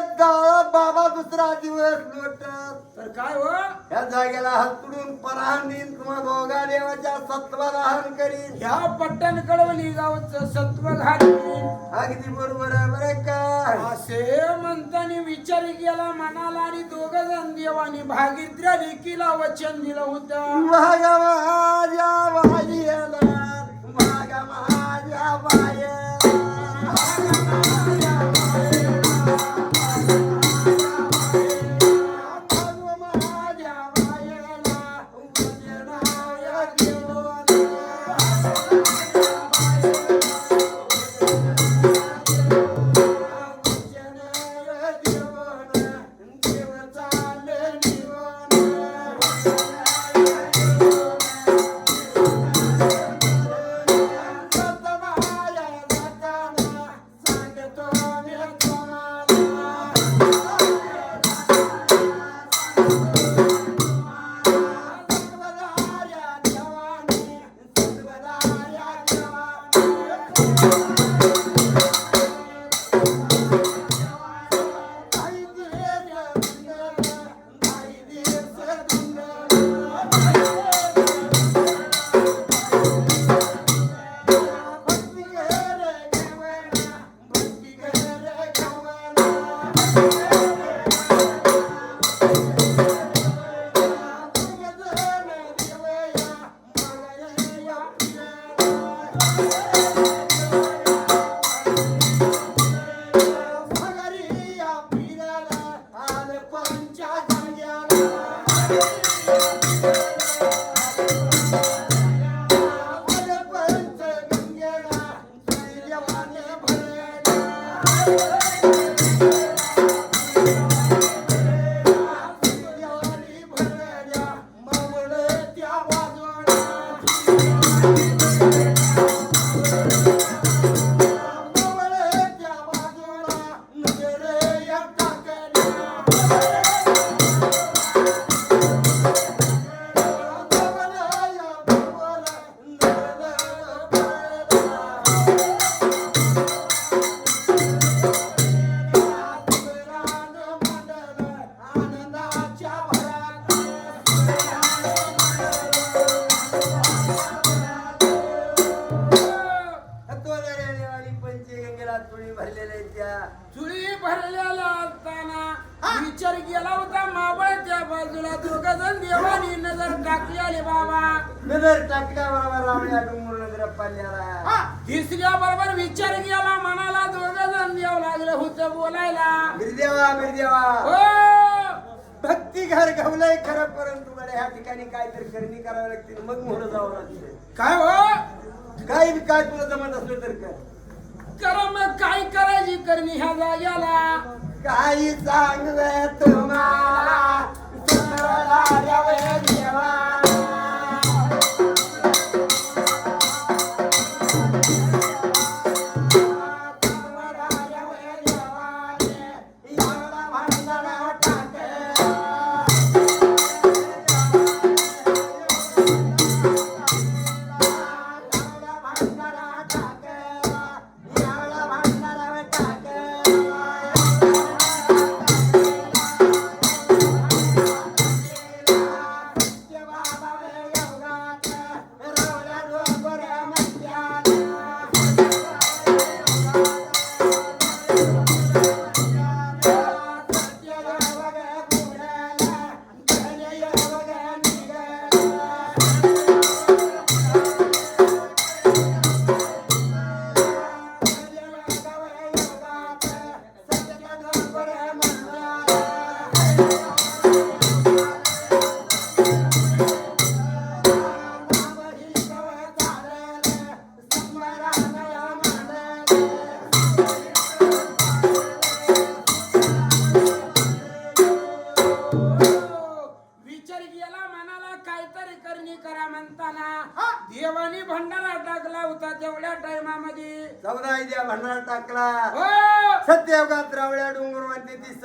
बाबा दुसरा दिवस लोट तर काय हो? या जागेला हसडून पराहन देईन तुम्हा दोघा देवाच्या सत्व लहान करीन. ह्या पट्टण कळवली गावच सत्व घालीन अगदी बरोबर आहे का? असे म्हणतानी विचार केला मनाला आणि दोघ जण देवानी भागीद्र्या लेखीला वचन दिलं होतं. महागा महाजा महाजी महागा महाजा करा मग काय करायची करणी ह्या जाग्याला? काही सांगवे तुम्हाला देवा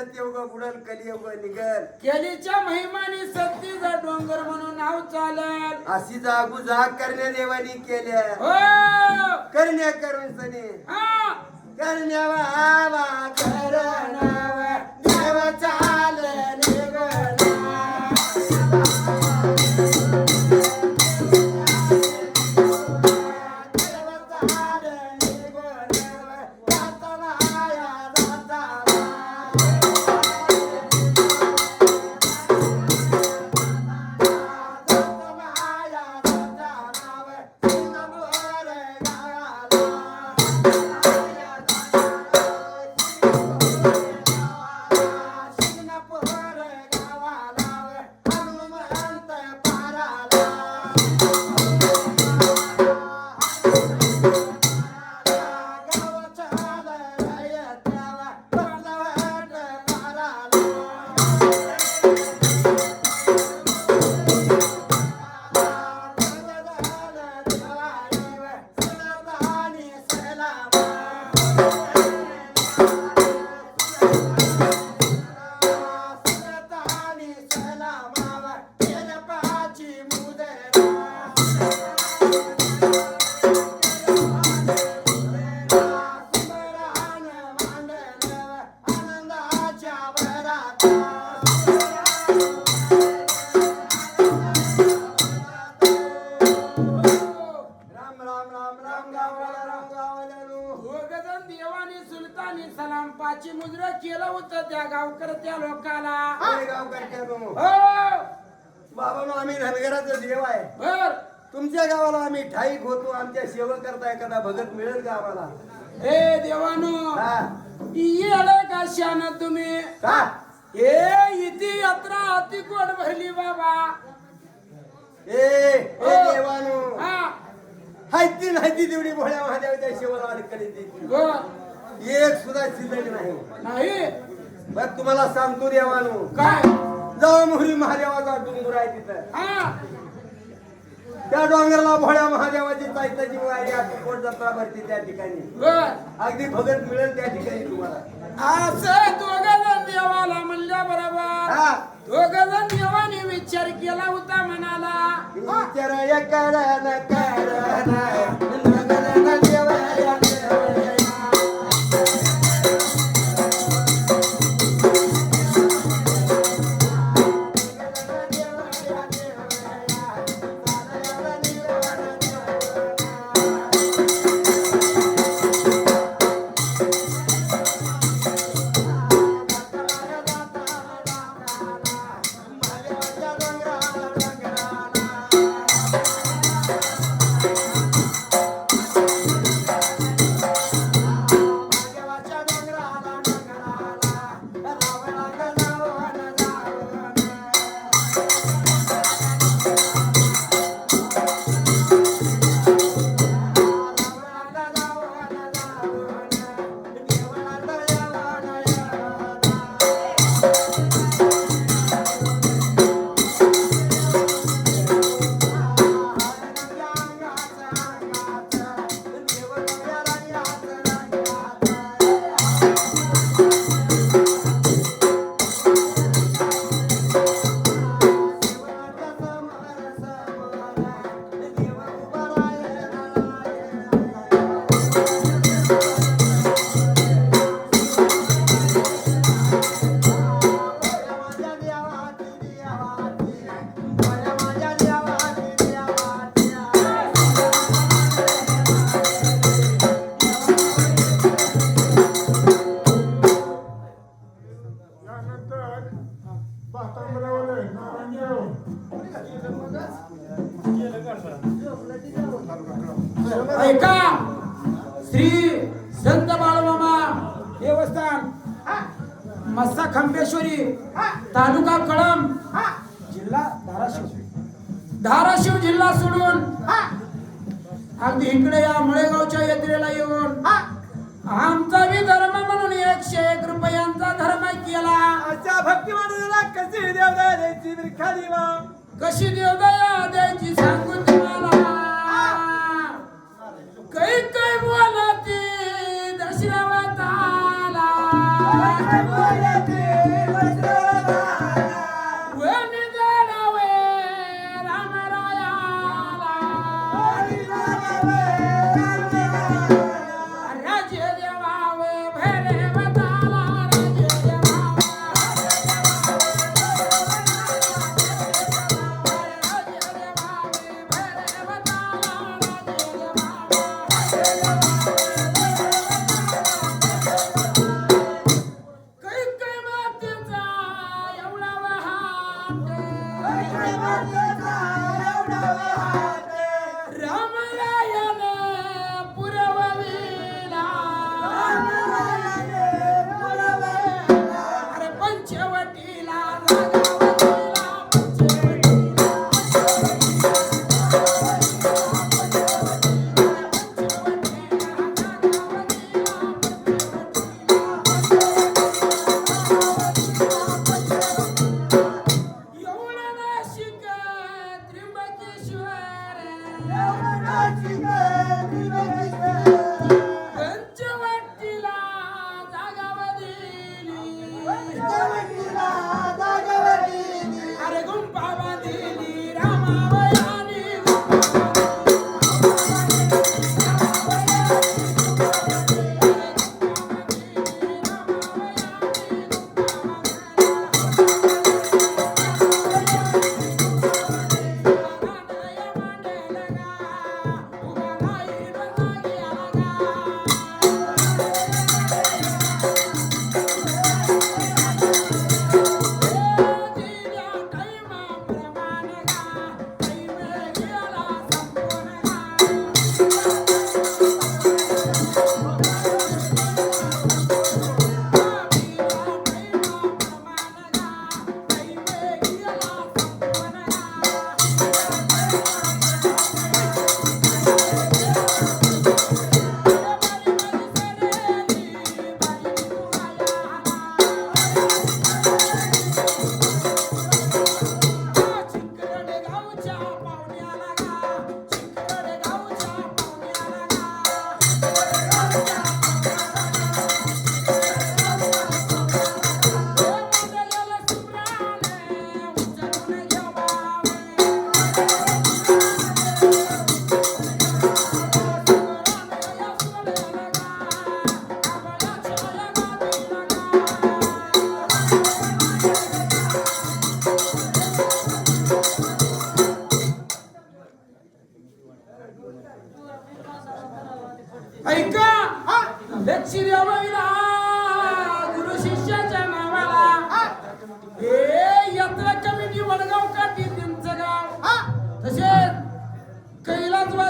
सत्ययुग बुडल कलियुग निघल. केलीच्या महिमाने सत्तीचा डोंगर म्हणून नाव चालल. अशी जागू जाग करण्या देवानी केल्या. हो. करण्या करून सने. हा. करण्या वावा करणावा सुलतानी सलाम पाची मुद्र केलं होतं त्या गावकरत्या लोकाला. गाव करत्यानो हो. बाबा आम्ही धनगराचं देव आहे. बर. तुमच्या गावाला आम्ही ठाईक होतो आमच्या सेवा करता एखादा भगत मिळेल का आम्हाला? हे देवानो हा. येलं का शान तुम्ही. का? हे इथे यात्रा अति गोड भरली बाबा. ए ए देवानो. हा. हायती नाही तेवढी भोळ्या महादेवाच्या सेवाला कडे देते बर. एक सुद्धा शिल्लक नाही. नाही. बघ तुम्हाला सांगतो देवानो काय? मोहरी महादेवाचा डोंगर आहे तिथं. हा. त्या डोंगराला भोळ्या महादेवाची चायताची वारी आपली कोट जत्रा भरते त्या ठिकाणी? अगदी भगत मिळेल त्या ठिकाणी तुम्हाला. असं दोघजण देवाला म्हणल्या बरोबर. हा. दोघजण देवाने विचार केला होता मनाला विचार करण करण द्यायची भिरखालीला कशी देवदया द्यायची सांगू तुम्हाला? काही काही बोला ती दशरथाला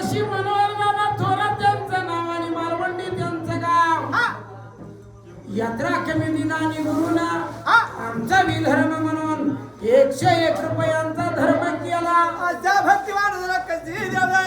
जशी मनोहर बाबा थोरात त्यांचं नाव आणि मालवंडी त्यांचं गाव. यात्रा कमिटीना आणि गुरुना आमचा विधर्म म्हणून एकशे एक रुपयांचा धर्म केला. भक्ती वाढ कधी देवा